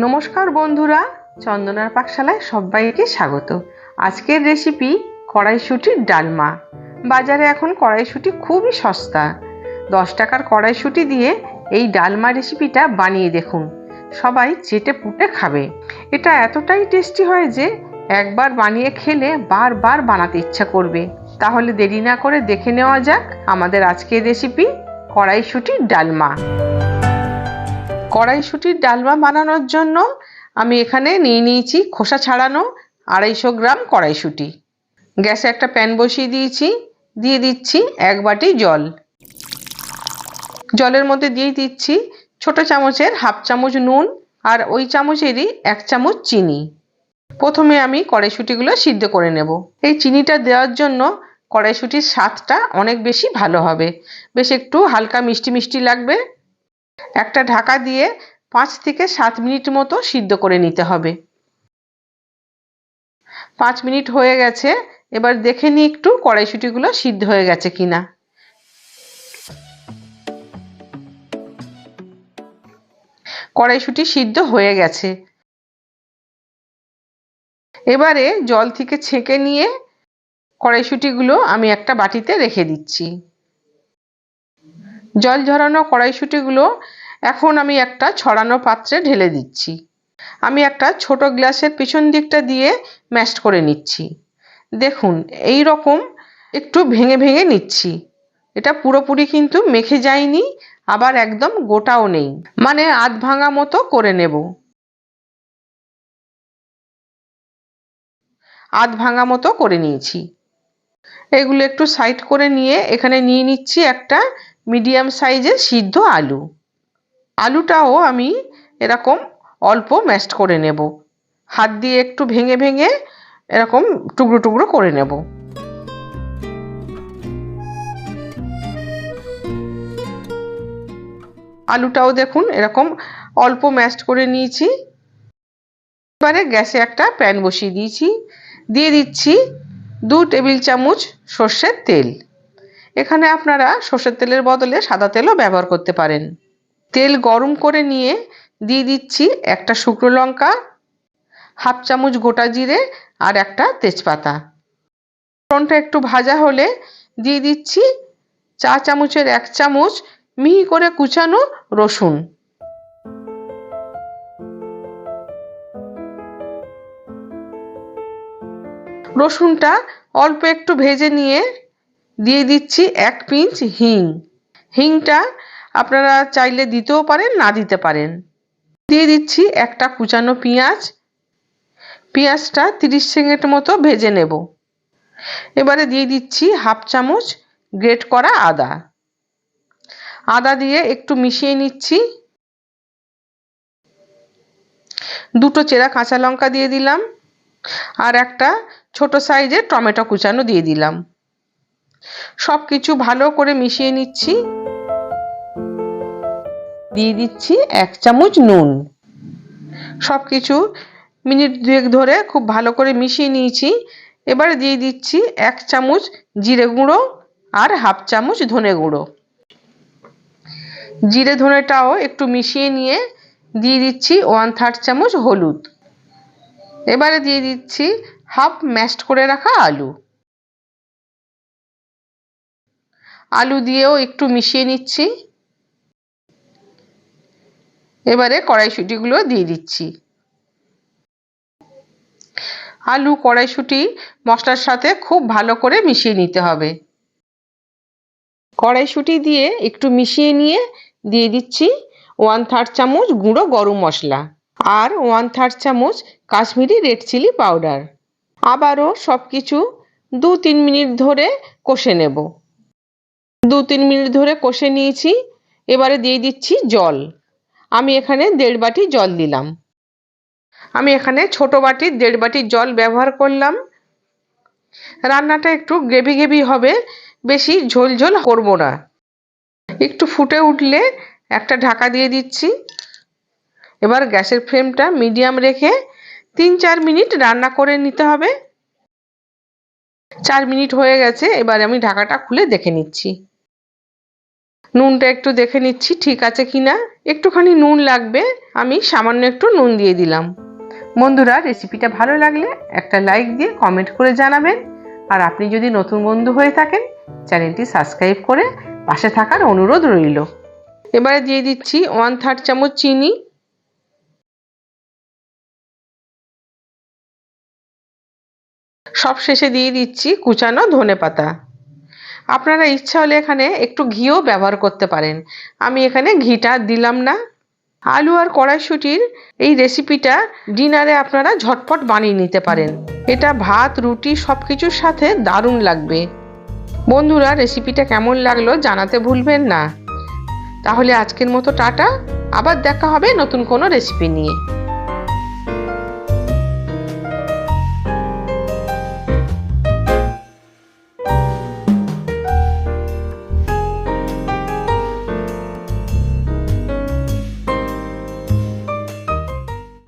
নমস্কার বন্ধুরা, চন্দনার পাকশালায় সবাইকে স্বাগত। আজকের রেসিপি কড়াইশুটির ডালমা। বাজারে এখন কড়াইশুটি খুবই সস্তা। দশ টাকার কড়াইশুটি দিয়ে এই ডালমা রেসিপিটা বানিয়ে দেখুন। সবাই চেটে পুটে খাবে। এটা এতটাই টেস্টি হয় যে একবার বানিয়ে খেলে বারবার বানাতে ইচ্ছা করবে। তাহলে দেরি না করে দেখে নেওয়া যাক আমাদের আজকের রেসিপি কড়াইশুটির ডালমা। কড়াইশুটির ডালমা বানানোর জন্য আমি এখানে নিয়ে নিয়েছি খোসা ছাড়ানো আড়াইশো গ্রাম কড়াইশুটি। গ্যাসে একটা প্যান বসিয়ে দিয়েছি, দিয়ে দিচ্ছি এক বাটি জল। জলের মধ্যে দিয়ে দিচ্ছি ছোট চামচের হাফ চামচ নুন আর ওই চামচেরই এক চামচ চিনি। প্রথমে আমি কড়াইশুটিগুলো সিদ্ধ করে নেব। এই চিনিটা দেওয়ার জন্য কড়াইশুটির স্বাদটা অনেক বেশি ভালো হবে। বেশ একটু হালকা মিষ্টি মিষ্টি লাগবে। একটা ঢাকা দিয়ে পাঁচ থেকে সাত মিনিট মতো সিদ্ধ করে নিতে হবে। পাঁচ মিনিট হয়ে গেছে, এবার দেখে নিই একটু কড়াইশুটিগুলো সিদ্ধ হয়ে গেছে কিনা। কড়াইশুটি সিদ্ধ হয়ে গেছে। এবারে জল থেকে ছেঁকে নিয়ে কড়াইশুটিগুলো আমি একটা বাটিতে রেখে দিচ্ছি। জল ঝরানো কড়াইশুটিগুলো এখন আমি একটা ছড়ানো পাত্রে ঢেলে দিচ্ছি। আমি একটা ছোট গ্লাসের পিছন দিকটা দিয়ে ম্যাশ করে নিচ্ছি। দেখুন, এই রকম একটু ভেঙে ভেঙে নিচ্ছি। এটা পুরোপুরি কিন্তু মেখে যায়নি, আবার একদম গোটাও নেই। মানে আধ ভাঙা মতো করে নেব। আধ ভাঙা মতো করে নিয়েছি। এগুলো একটু সাইড করে নিয়ে এখানে নিয়ে নিচ্ছি একটা মিডিয়াম সাইজের সিদ্ধ আলু। আলুটাও আমি এরকম অল্প ম্যাশড করে নেব। হাত দিয়ে একটু ভেঙে ভেঙে এরকম টুকরো টুকরো করে নেব। আলুটাও দেখুন এরকম অল্প ম্যাশড করে নিয়েছি। এবারে গ্যাসে একটা প্যান বসিয়ে দিয়েছি। দিয়ে দিচ্ছি দু টেবিল চামচ সর্ষের তেল। এখানে আপনারা সর্ষের তেলের বদলে সাদা তেলও ব্যবহার করতে পারেন। তেল গরম করে নিয়ে দিয়ে দিচ্ছি একটা শুকনো লঙ্কা, হাফ চামচ গোটা জিরে আর একটা তেজপাতা। ফোড়নটা একটু ভাজা হলে দিয়ে দিচ্ছি চা চামচের এক চামচ মিহি করে কুচানো রসুন। রসুনটা অল্প একটু ভেজে নিয়ে দিয়ে দিচ্ছি এক পিঞ্চ হিং। হিংটা আপনারা চাইলে দিতেও পারেন, না দিতে পারেন। দিয়ে দিচ্ছি একটা কুচানো পেঁয়াজ। পেঁয়াজটা তিরিশ সেকেন্ড মতো ভেজে নেব। এবারে দিয়ে দিচ্ছি হাফ চামচ গ্রেট করা আদা। আদা দিয়ে একটু মিশিয়ে নিচ্ছি। দুটো চেরা কাঁচা লঙ্কা দিয়ে দিলাম। আর একটা ছোট সাইজের টমেটো কুচানো দিয়ে দিলাম। সব কিছু ভালো করে মিশিয়ে নিচ্ছি। দিয়ে দিচ্ছি এক চামচ নুন। সব কিছু মিনিট দুয়েক ধরে খুব ভালো করে মিশিয়ে নিয়েছি। এবারে দিয়ে দিচ্ছি এক চামচ জিরে গুঁড়ো আর হাফ চামচ ধনে গুঁড়ো। জিরে ধনেটাও একটু মিশিয়ে নিয়ে দিয়ে দিচ্ছি ওয়ান থার্ড চামচ হলুদ। এবারে দিয়ে দিচ্ছি হাফ ম্যাশড করে রাখা আলু। আলু দিয়েও একটু মিশিয়ে নিচ্ছি। এবারে কড়াইশুটিগুলো দিয়ে দিচ্ছি। আলু, কড়াইশুটি, মশলার সাথে খুব ভালো করে মিশিয়ে নিতে হবে। কড়াইশুটি দিয়ে একটু মিশিয়ে নিয়ে দিয়ে দিচ্ছি ওয়ান থার্ড চামচ গুঁড়ো গরম মশলা আর ওয়ান থার্ড চামচ কাশ্মীরি রেড চিলি পাউডার। আবারও সব কিছু দু তিন মিনিট ধরে কষে নেব। দু তিন মিনিট ধরে কষে নিয়েছি। এবারে দিয়ে দিচ্ছি জল। আমি এখানে দেড় বাটি জল দিলাম। আমি এখানে ছোট বাটির দেড় বাটি জল ব্যবহার করলাম। রান্নাটা একটু গ্রেভি গ্রেভি হবে, বেশি ঝোল ঝোল করব না। একটু ফুটে উঠলে একটা ঢাকা দিয়ে দিচ্ছি। এবার গ্যাসের ফ্লেমটা মিডিয়াম রেখে তিন চার মিনিট রান্না করে নিতে হবে। চার মিনিট হয়ে গেছে, এবার আমি ঢাকাটা খুলে দেখে নিচ্ছি। নুনটা একটু দেখে নিচ্ছি, ঠিক আছে কি না একটুখানি নুন লাগবে, আমি সামান্য একটু নুন দিয়ে দিলাম। বন্ধুরা রেসিপিটা ভালো লাগলে একটা লাইক দিয়ে কমেন্ট করে জানাবেন। আর আপনি যদি নতুন বন্ধু হয়ে থাকেন, চ্যানেলটি সাবস্ক্রাইব করে পাশে থাকার অনুরোধ রইল। এবারে দিয়ে দিচ্ছি ওয়ান থার্ড চামচ চিনি। সব শেষে দিয়ে দিচ্ছি কুচানো ধনে পাতা আপনারা ইচ্ছা হলে এখানে একটু ঘিও ব্যবহার করতে পারেন। আমি এখানে ঘিটা দিলাম না। আলু আর কড়াইশুটির এই রেসিপিটা ডিনারে আপনারা ঝটপট বানিয়ে নিতে পারেন। এটা ভাত, রুটি সব কিছুর সাথে দারুণ লাগবে। বন্ধুরা রেসিপিটা কেমন লাগল জানাতে ভুলবেন না। তাহলে আজকের মতো টাটা। আবার দেখা হবে নতুন কোনো রেসিপি নিয়ে।